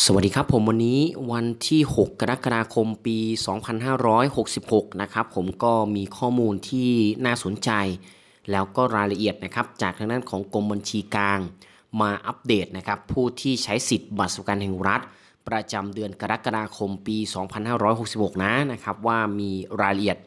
สวัสดีครับผมวันนี้วันที่ 6 กรกฎาคมปี 2566 นะครับผมก็มีข้อมูลที่น่าสนใจ แล้วก็รายละเอียดนะครับจากทางด้านของกรมบัญชีกลาง มาอัปเดตนะครับผู้ที่ใช้สิทธิ์บัตรสวัสดิการแห่งรัฐ ประจำเดือนกรกฎาคมปี 2566 นะนะครับว่ามีรายละเอียด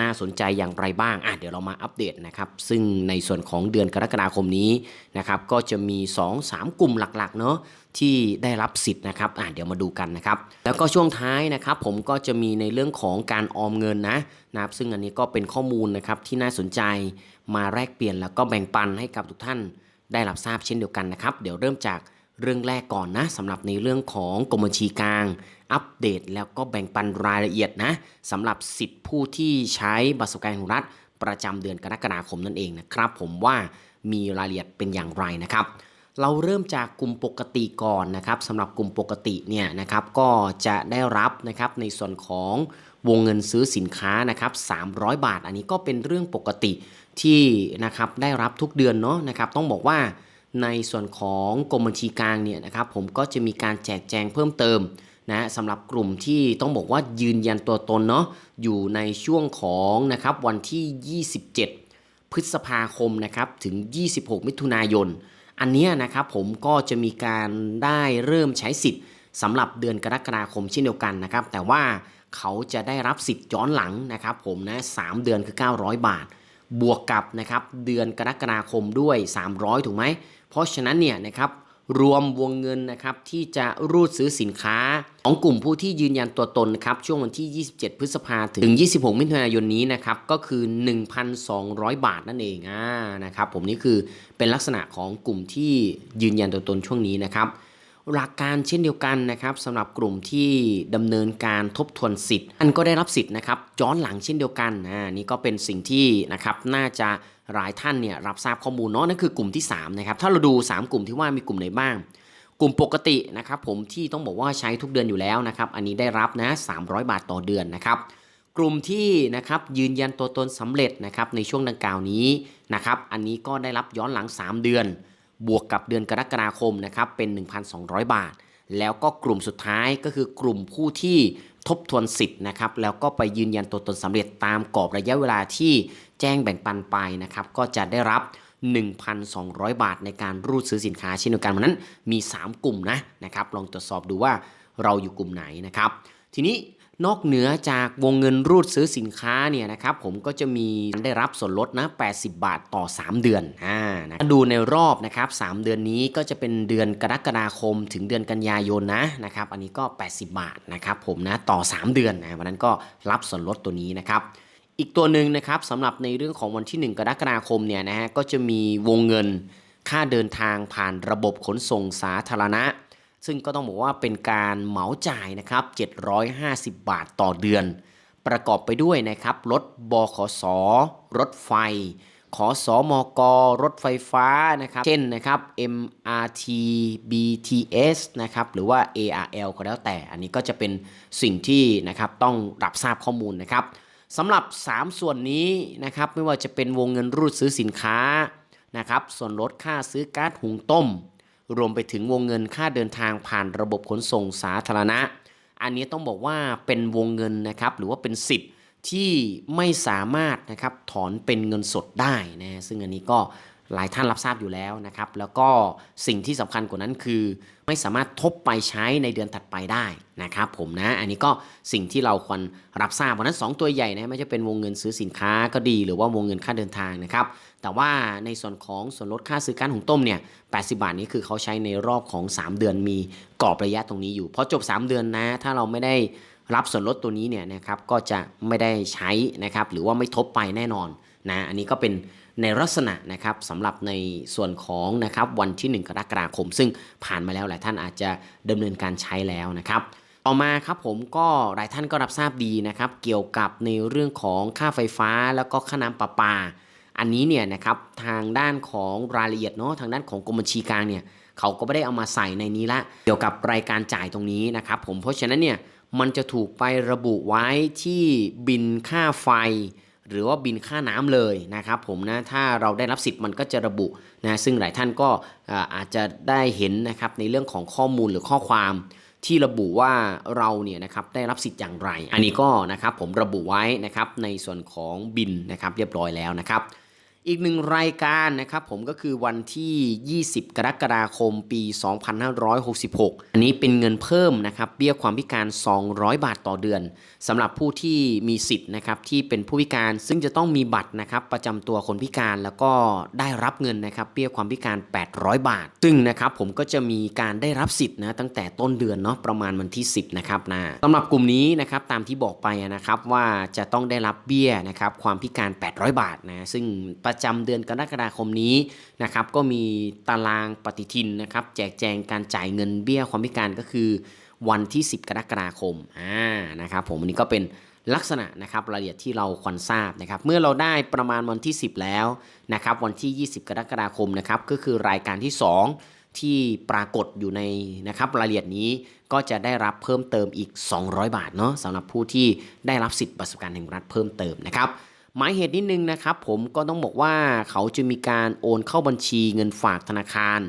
น่าสนใจอย่างไรบ้างอะเดี๋ยวเรามาอัปเดตนะครับ ซึ่งในส่วนของเดือนกรกฎาคมนี้นะครับ ก็จะมี 2-3 กลุ่มหลักๆ เนาะที่ได้รับสิทธิ์นะครับอะเดี๋ยวมาดูกันนะครับ แล้วก็ช่วงท้ายนะครับผมก็จะมีในเรื่องของการออมเงินนะนะครับ ซึ่งอันนี้ก็เป็นข้อมูลนะครับที่น่าสนใจมาแลกเปลี่ยนแล้วก็แบ่งปันให้กับทุกท่านได้รับทราบเช่นเดียวกันนะครับ เดี๋ยวเริ่มจาก เรื่องแรกก่อนนะสำหรับในเรื่องของกรมบัญชีกลาง อัปเดตแล้วก็แบ่งปันรายละเอียดนะสำหรับสิทธิผู้ที่ใช้บัตรสวัสดิการแห่งรัฐ ประจำเดือนกรกฎาคมนั่นเองนะครับ ผมว่ามีรายละเอียดเป็นอย่างไรนะครับ เราเริ่มจากกลุ่มปกติก่อนนะครับสำหรับกลุ่มปกติเนี่ยนะครับก็จะได้รับนะครับในส่วนของวงเงินซื้อสินค้านะครับ300 บาท อันนี้ก็เป็นเรื่องปกติที่นะครับได้รับทุกเดือนเนาะนะครับ ต้องบอกว่า ในส่วนของกรมบัญชีกลางเนี่ยนะครับผมก็จะมีการแจกแจงเพิ่มเติมนะสำหรับกลุ่มที่ต้องบอกว่ายืนยันตัวตนเนาะอยู่ในช่วงของนะครับวันที่ 27 พฤษภาคมนะครับถึง 26 มิถุนายน อันเนี้ยนะครับผมก็จะมีการได้เริ่มใช้สิทธิ์สำหรับเดือนกรกฎาคมเช่นเดียวกันนะครับ แต่ว่าเขาจะได้รับสิทธิ์ย้อนหลังนะครับผมนะ3เดือนคือ 900 บาท บวกกับนะครับเดือนกรกฎาคมด้วย 300 ถูกไหม เพราะฉะนั้นเนี่ยนะครับรวมวงเงินนะครับที่จะรูดซื้อสินค้า ของกลุ่มผู้ที่ยืนยันตัวตนนะครับช่วงวันที่ 27 พฤษภาถึง 26 มิถุนายนนี้นะครับก็คือ 1,200 บาทนั่นเองอ่านะครับผมนี่คือเป็นลักษณะของกลุ่มที่ยืนยันตัวตนช่วงนี้นะครับ หลักการเช่นเดียวกันนะครับสำหรับกลุ่มที่ดำเนินการทบทวนสิทธิ์ อันก็ได้รับสิทธิ์นะครับย้อนหลังเช่นเดียวกันอ่านี่ก็เป็นสิ่งที่นะครับน่าจะหลายท่านเนี่ยรับทราบข้อมูลเนาะนั่นคือกลุ่มที่3นะครับถ้าเราดู 3 กลุ่มที่ว่ามีกลุ่มไหนบ้าง กลุ่มปกตินะครับผมที่ต้องบอกว่าใช้ทุกเดือนอยู่แล้วนะครับอันนี้ได้รับนะ300 บาทต่อเดือนนะครับกลุ่มที่นะครับยืนยันตัวตนสำเร็จนะครับในช่วงดังกล่าวนี้นะครับอันนี้ก็ได้รับย้อนหลัง 3 เดือน บวกกับเดือนกรกฎาคมนะครับเป็น 1,200 บาท แล้วก็กลุ่มสุดท้ายก็คือกลุ่มผู้ที่ทบทวนสิทธิ์นะครับแล้วก็ไปยืนยันตัวตนสำเร็จตามกรอบระยะเวลาที่แจ้งแบ่งปันไปนะครับก็จะได้รับ 1,200 บาทในการรูดซื้อสินค้าเช่นเดียวกันวันนั้นมี 3 กลุ่มนะนะครับลองตรวจสอบดูว่าเราอยู่กลุ่มไหนนะครับ ทีนี้ นอกเหนือจากวงเงินรูดซื้อสินค้าเนี่ยนะครับผมก็จะมีได้รับส่วนลดนะ 80 บาทต่อ 3 เดือนอ่านะดูในรอบนะครับ3เดือนนี้ก็จะเป็นเดือนกรกฎาคมถึงเดือนกันยายนนะนะครับอันนี้ก็ 80 บาทนะครับผมนะต่อ 3 เดือนนะวันนั้นก็รับส่วนลดตัวนี้นะครับอีกตัวหนึ่งนะครับสำหรับในเรื่องของวันที่ 1 กรกฎาคมเนี่ยนะฮะก็จะมีวงเงินค่าเดินทางผ่านระบบขนส่งสาธารณะ ซึ่งก็ต้องบอกว่าเป็นการเหมาจ่ายนะครับ 750 บาทต่อเดือน ประกอบไปด้วยนะครับรถบขสรถไฟ ขอสอมกรถไฟฟ้านะครับ เช่นนะครับ MRT BTS นะครับหรือว่า ARL ก็แล้วแต่ อันนี้ก็จะเป็นสิ่งที่นะครับต้องรับทราบข้อมูลนะครับสำหรับ 3 ส่วนนี้นะครับไม่ว่าจะเป็นวงเงินรูดซื้อสินค้านะครับส่วนลดค่าซื้อก๊าซหุงต้ม รวมไปถึงวงเงินค่าเดินทางผ่านระบบขนส่งสาธารณะ อันนี้ต้องบอกว่าเป็นวงเงินนะครับหรือว่าเป็นสิทธิ์ที่ไม่สามารถนะครับถอนเป็นเงินสดได้นะซึ่งอันนี้ก็ หลายท่านรับทราบอยู่แล้วนะครับ แล้วก็สิ่งที่สำคัญกว่านั้นคือ ไม่สามารถทบไปใช้ในเดือนถัดไปได้นะครับผมนะ อันนี้ก็สิ่งที่เราควรรับทราบเพราะนั้น 2 ตัวใหญ่นะไม่จะเป็นวงเงินซื้อสินค้าก็ดี หรือว่าวงเงินค่าเดินทางนะครับ แต่ว่าในส่วนของส่วนลดค่าซื้อการหุงต้มเนี่ย80 บาทนี้คือเขาใช้ในรอบของ 3 เดือนมีกรอบระยะตรงนี้อยู่พอจบ 3 เดือนนะ ถ้าเราไม่ได้รับส่วนลดตัวนี้เนี่ยนะครับก็จะไม่ได้ใช้นะครับหรือว่าไม่ทบไปแน่นอนนะอันนี้ก็เป็น ในลักษณะนะครับสำหรับในส่วนของนะครับวันที่ 1 กรกฎาคม ซึ่งผ่านมาแล้วหลายท่านอาจจะดำเนินการใช้แล้วนะครับต่อมาครับผมก็หลายท่านก็รับทราบดีนะครับเกี่ยวกับในเรื่องของค่าไฟฟ้าแล้วก็ค่าน้ำประปา อันนี้เนี่ยนะครับทางด้านของรายละเอียดเนาะทางด้านของกรมบัญชีกลางเนี่ยเขาก็ไม่ได้เอามาใส่ในนี้ละเกี่ยวกับรายการจ่ายตรงนี้นะครับผมเพราะฉะนั้นเนี่ยมันจะถูกไประบุไว้ที่บินค่าไฟ หรือว่าบินค่าน้ำเลยนะครับผมนะถ้าเราได้รับสิทธิ์มันก็จะระบุนะซึ่งหลายท่านก็อาจจะได้เห็นนะครับในเรื่องของข้อมูลหรือข้อความที่ระบุว่าเราเนี่ยนะครับได้รับสิทธิ์อย่างไร อันนี้ก็นะครับผมระบุไว้นะครับในส่วนของบินนะครับเรียบร้อยแล้วนะครับ อีกหนึ่งรายการนะครับผมก็คือวันที่ 20 กรกฎาคมปี 2566 อันนี้เป็นเงินเพิ่มนะครับเบี้ยความพิการ 200 บาทต่อเดือนสำหรับผู้ที่มีสิทธิ์นะครับที่เป็นผู้พิการซึ่งจะต้องมีบัตรนะครับประจำตัวคนพิการแล้วก็ได้รับเงินนะครับเบี้ยความพิการ 800 บาท ซึ่งนะครับผมก็จะมีการได้รับสิทธิ์นะตั้งแต่ต้นเดือนเนาะประมาณวันที่ 10 นะครับนะสำหรับกลุ่มนี้นะครับตามที่บอกไปนะครับว่าจะต้องได้รับเบี้ยนะครับความพิการ 800 บาทนะซึ่งประจำเดือนกรกฎาคมนี้นะครับก็มีตารางปฏิทินนะครับแจกแจงการจ่ายเงินเบี้ยความพิการก็คือวันที่ 10 กรกฎาคมอ่านะครับผมอันนี้ก็เป็นลักษณะนะครับรายละเอียดที่เราควรทราบนะครับเมื่อเราได้ประมาณวันที่ 10 แล้วนะครับวันที่ 20 กรกฎาคมนะครับก็คือรายการที่ 2 ที่ปรากฏอยู่ในนะครับรายละเอียดนี้ก็จะได้รับเพิ่มเติมอีก 200 บาทเนาะสำหรับผู้ที่ได้รับสิทธิ์ประสบการณ์แห่งรัฐเพิ่มเติมนะครับ หมายเหตุนิดนึงนะครับผมก็ต้องบอกว่าเขาจะมีการโอนเข้าบัญชีเงินฝากธนาคาร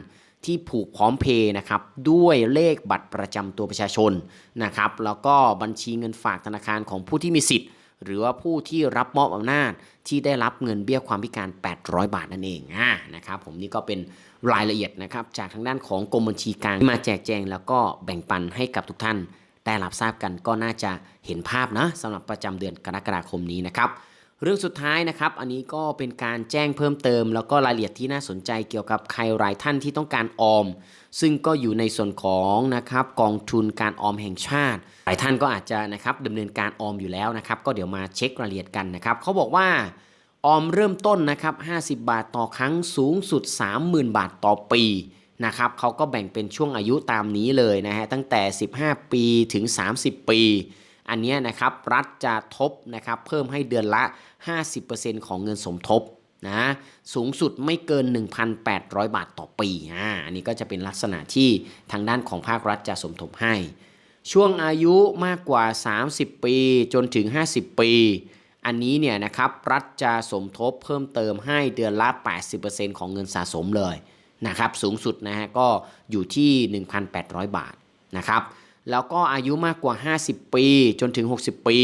ที่ผูกพร้อมเพย์นะครับด้วยเลขบัตรประจำตัวประชาชนนะครับแล้วก็บัญชีเงินฝากธนาคารของผู้ที่มีสิทธิ์ หรือว่าผู้ที่รับมอบอำนาจที่ได้รับเงินเบี้ยความพิการ 800 บาทนั่นเองอ่านะครับผมนี่ก็เป็นรายละเอียดนะครับจากทางด้านของกรมบัญชีกลางมาแจกแจง แล้วก็แบ่งปันให้กับทุกท่าน ได้รับทราบกันก็น่าจะเห็นภาพนะสำหรับประจำเดือนกรกฎาคมนี้นะครับ เรื่องสุดท้ายนะครับ อันนี้ก็เป็นการแจ้งเพิ่มเติม แล้วก็รายละเอียดที่น่าสนใจเกี่ยวกับใครหลายท่านที่ต้องการออม ซึ่งก็อยู่ในส่วนของนะครับกองทุนการออมแห่งชาติ หลายท่านก็อาจจะนะครับดำเนินการออมอยู่แล้วนะครับ ก็เดี๋ยวมาเช็ครายละเอียดกันนะครับเขาบอกว่าออมเริ่มต้นนะครับ 50 บาทต่อครั้งสูงสุด 30,000 บาทต่อปีนะครับเขาก็แบ่งเป็นช่วงอายุตามนี้เลยนะฮะตั้งแต่ 15 ปีถึง 30 ปี อันนี้นะครับรัฐจะทบนะครับเพิ่มให้เดือนละ 50%ของเงินสมทบนะสูงสุดไม่เกิน 1,800 บาทต่อปีอ่าอันนี้ก็จะเป็นลักษณะที่ทางด้านของภาครัฐจะสมทบให้ ช่วงอายุมากกว่า 30 ปีจนถึง 50 ปี อันนี้เนี่ยนะครับรัฐจะสมทบเพิ่มเติมให้เดือนละ 80%ของเงินสะสมเลยนะครับสูงสุดนะฮะก็อยู่ที่ 1,800 บาทนะครับ แล้วก็อายุมากกว่า 50 ปีจนถึง 60 ปี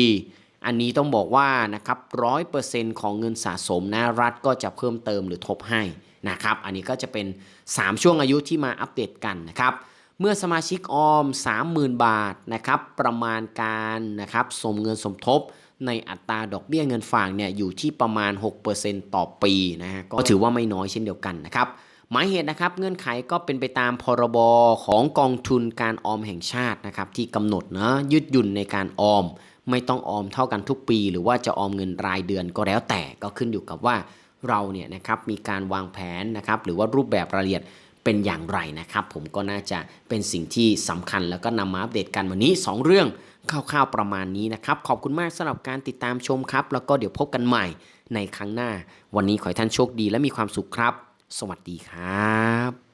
อันนี้ต้องบอกว่านะครับร้อยเปอร์เซ็นต์ของเงินสะสมนะรัฐก็จะเพิ่มเติมหรือทบให้นะครับ อันนี้ก็จะเป็น 3 ช่วงอายุที่มาอัปเดตกันนะครับ เมื่อสมาชิกออม 30,000 บาทนะครับประมาณการนะครับสมเงินสมทบในอัตราดอกเบี้ยเงินฝากเนี่ยอยู่ที่ประมาณ 6%ต่อปีนะฮะก็ถือว่าไม่น้อยเช่นเดียวกันนะครับ หมายเหตุนะครับเงื่อนไขก็เป็นไปตามพรบของกองทุนการออมแห่งชาตินะครับที่กำหนดนะยืดหยุ่นในการออม ไม่ต้องออมเท่ากันทุกปี หรือว่าจะออมเงินรายเดือนก็แล้วแต่ก็ขึ้นอยู่กับว่าเราเนี่ยนะครับมีการวางแผนนะครับหรือว่ารูปแบบรายละเอียดเป็นอย่างไรนะครับผมก็น่าจะเป็นสิ่งที่สำคัญแล้วก็นำมาอัปเดตกันวันนี้ 2 เรื่องคร่าวๆประมาณนี้นะครับ ขอบคุณมากสำหรับการติดตามชมครับ แล้วก็เดี๋ยวพบกันใหม่ในครั้งหน้า วันนี้ขอให้ท่านโชคดีและมีความสุขครับ สวัสดีครับ